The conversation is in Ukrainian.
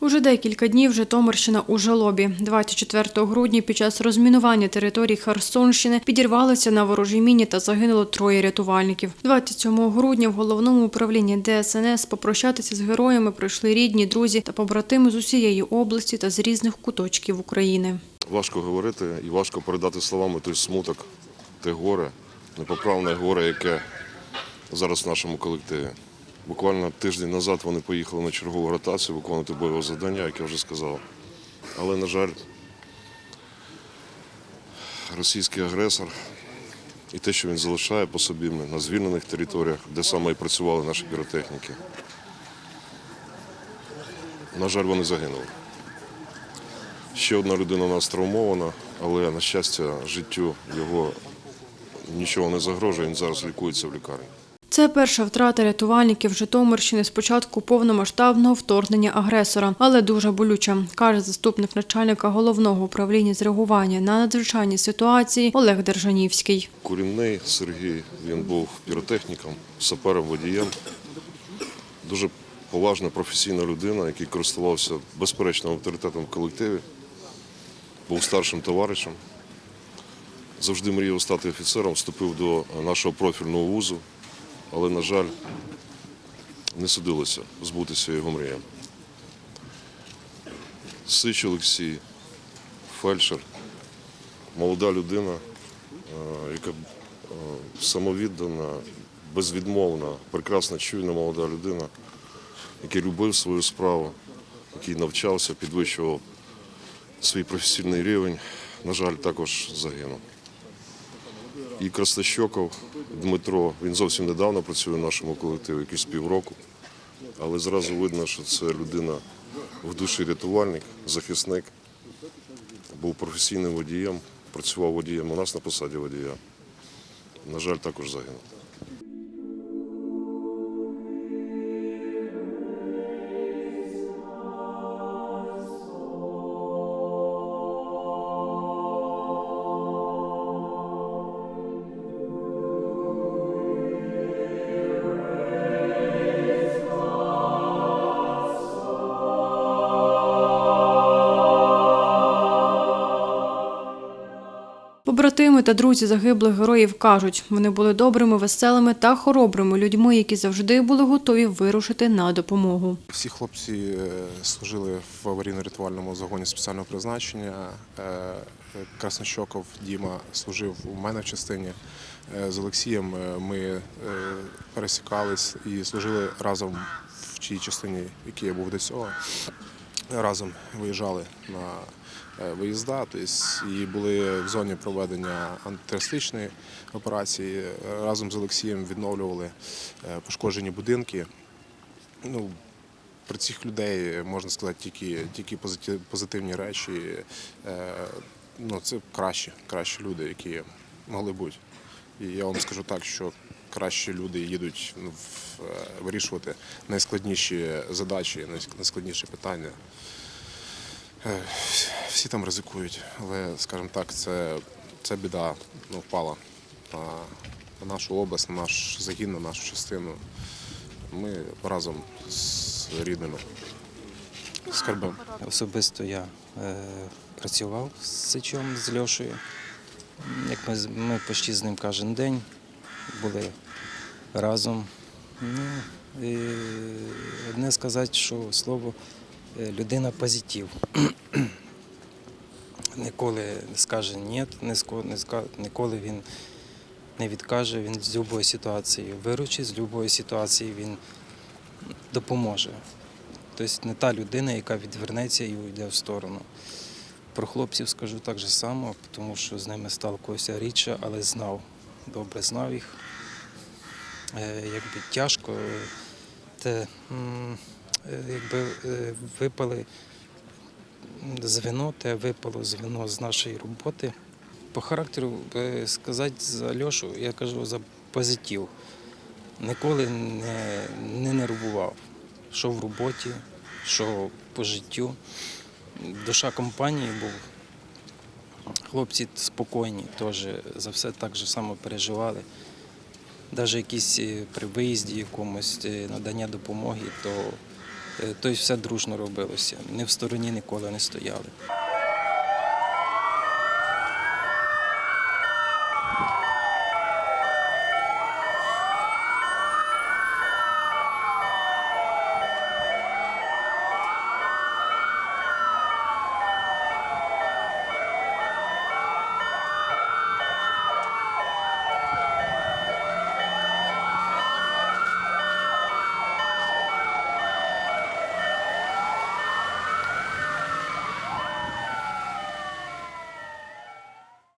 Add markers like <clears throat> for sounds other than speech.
Уже декілька днів Житомирщина у жалобі. 24 грудня під час розмінування території Херсонщини підірвалися на ворожій міні та загинуло троє рятувальників. 27 грудня в головному управлінні ДСНС попрощатися з героями прийшли рідні, друзі та побратими з усієї області та з різних куточків України. Важко говорити і важко передати словами той смуток, те горе, непоправне горе, яке зараз в нашому колективі. Буквально тиждень назад вони поїхали на чергову ротацію виконувати бойове завдання, як я вже сказав. Але, на жаль, російський агресор і те, що він залишає по собі на звільнених територіях, де саме і працювали наші піротехніки. На жаль, вони загинули. Ще одна людина у нас травмована, але на щастя, життю його нічого не загрожує. Він зараз лікується в лікарні. Це перша втрата рятувальників Житомирщини з початку повномасштабного вторгнення агресора, але дуже болюча, каже заступник начальника головного управління з реагування на надзвичайні ситуації Олег Держанівський. Курінний Сергій, він був піротехніком, сапером водієм. Дуже поважна професійна людина, який користувався безперечним авторитетом в колективі, був старшим товаришем. Завжди мріяв стати офіцером, вступив до нашого профільного вузу, але, на жаль, не судилося збутися його мріям. Сич Олексій, фельдшер, молода людина, е, яка е, самовіддана, безвідмовна, прекрасна, чуйна молода людина, який любив свою справу, який навчався, підвищував свій професійний рівень, на жаль, також загинув. І Крастащоков Дмитро, він зовсім недавно працює в нашому колективі, якийсь півроку, але зразу видно, що це людина в душі рятувальник, захисник, був професійним водієм, працював водієм у нас на посаді водія. На жаль, також загинув. Побратими та друзі загиблих героїв кажуть, вони були добрими, веселими та хоробрими людьми, які завжди були готові вирушити на допомогу. Всі хлопці е, служили в аварійно-рятувальному загоні спеціального призначення. Е, Краснощоков Діма служив у мене в частині. Е, З Олексієм ми пересікались і служили разом в тій частині, в якій я був до цього. Разом виїжджали на е, виїзда, тобто і були в зоні проведення антитерористичної операції. Разом з Олексієм відновлювали е, пошкоджені будинки. Ну, про цих людей можна сказати тільки, тільки позитивні речі. Е, Ну, це кращі, кращі люди, які могли бути. І я вам скажу так, що кращі люди їдуть ну, е, вирішувати найскладніші задачі, найскладніші питання. Е, Всі там ризикують, але, скажімо так, це, це біда ну, впала на, на нашу область, на наш загін, на нашу частину. Ми разом з рідними скарбимо. Особисто я е, працював з Сичом, з Льошею. Як ми, ми почти з ним кожен день були разом. Ну, і одне сказати, що слово е, людина позитив. <clears throat> Ніколи не скаже ні, ніколи він не відкаже, він з будь-якої ситуації виручить, з будь-якої ситуації він допоможе. Тобто не та людина, яка відвернеться і уйде в сторону. Про хлопців скажу так же само, тому що з ними сталкувався рідше, але знав, добре знав їх. Е, Якби тяжко, е, те, е, якби випали звено, те випало звено з нашої роботи. По характеру сказати за Льошу, я кажу за позитив. Ніколи не, не нервував що в роботі, що по життю. Душа компанії був. Хлопці спокійні, теж за все так же само переживали. Навіть якісь е, при виїзді якомусь е, надання допомоги, то то все дружно робилося. Ні в стороні ніколи не стояли.